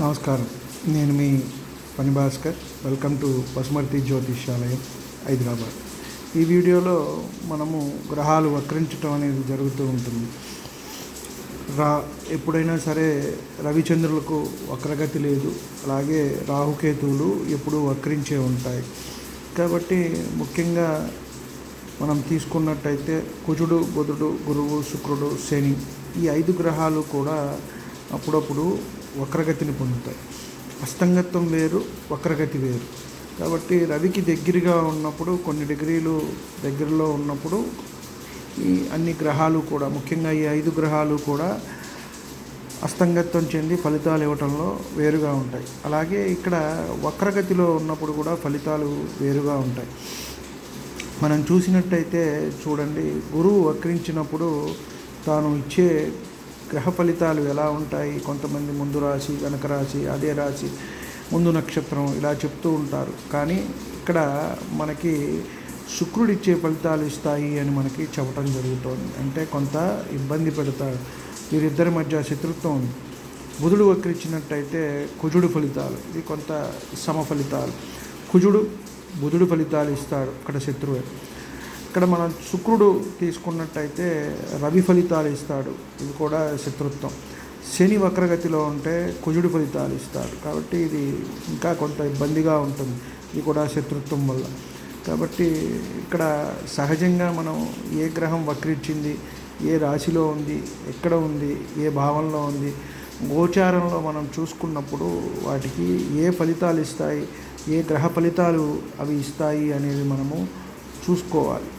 నమస్కారం. నేను మీ పని భాస్కర్ వెల్కమ్ టు పసుమర్తి జ్యోతిష్యాలయం హైదరాబాద్. ఈ వీడియోలో మనము గ్రహాలు వక్రించటం అనేది జరుగుతూ ఉంటుంది. రా ఎప్పుడైనా సరే రవిచంద్రులకు వక్రగతి లేదు. అలాగే రాహుకేతువులు ఎప్పుడూ వక్రించే ఉంటాయి. కాబట్టి ముఖ్యంగా మనం తీసుకున్నట్టయితే కుజుడు బుధుడు గురువు శుక్రుడు శని ఈ ఐదు గ్రహాలు కూడా అప్పుడప్పుడు వక్రగతిని పొందుతాయి. అస్తంగత్వం వేరు వక్రగతి వేరు. కాబట్టి రవికి దగ్గరగా ఉన్నప్పుడు కొన్ని డిగ్రీలు దగ్గరలో ఉన్నప్పుడు ఈ అన్ని గ్రహాలు కూడా ముఖ్యంగా ఈ ఐదు గ్రహాలు కూడా అస్తంగత్వం చెంది ఫలితాలు ఇవ్వటంలో వేరుగా ఉంటాయి. అలాగే ఇక్కడ వక్రగతిలో ఉన్నప్పుడు కూడా ఫలితాలు వేరుగా ఉంటాయి. మనం చూసినట్టయితే చూడండి గురువు వక్రించినప్పుడు తాను ఇచ్చే గ్రహ ఫలితాలు ఎలా ఉంటాయి? కొంతమంది ముందు రాశి వెనక రాశి అదే రాశి ముందు నక్షత్రం ఇలా చెప్తూ ఉంటారు. కానీ ఇక్కడ మనకి శుక్రుడు ఇచ్చే ఫలితాలు ఇస్తాయి అని మనకి చెప్పడం జరుగుతోంది. అంటే కొంత ఇబ్బంది పెడతాడు వీరిద్దరి మధ్య శత్రుత్వం ఉంది. బుధుడు వక్రించినట్టయితే కుజుడు ఫలితాలు. ఇది కొంత సమ ఫలితాలు కుజుడు బుధుడు ఫలితాలు ఇస్తాడు అక్కడ శత్రువే. ఇక్కడ మనం శుక్రుడు తీసుకున్నట్టయితే రవి ఫలితాలు ఇస్తాడు. ఇది కూడా శత్రుత్వం. శని వక్రగతిలో ఉంటే కుజుడు ఫలితాలు ఇస్తాడు. కాబట్టి ఇది ఇంకా కొంత ఇబ్బందిగా ఉంటుంది. ఇది కూడా శత్రుత్వం వల్ల. కాబట్టి ఇక్కడ సహజంగా మనం ఏ గ్రహం వక్రించింది ఏ రాశిలో ఉంది ఎక్కడ ఉంది ఏ భావంలో ఉంది గోచారంలో మనం చూసుకున్నప్పుడు వాటికి ఏ ఫలితాలు ఇస్తాయి ఏ గ్రహ ఫలితాలు అవి ఇస్తాయి అనేది మనము చూసుకోవాలి.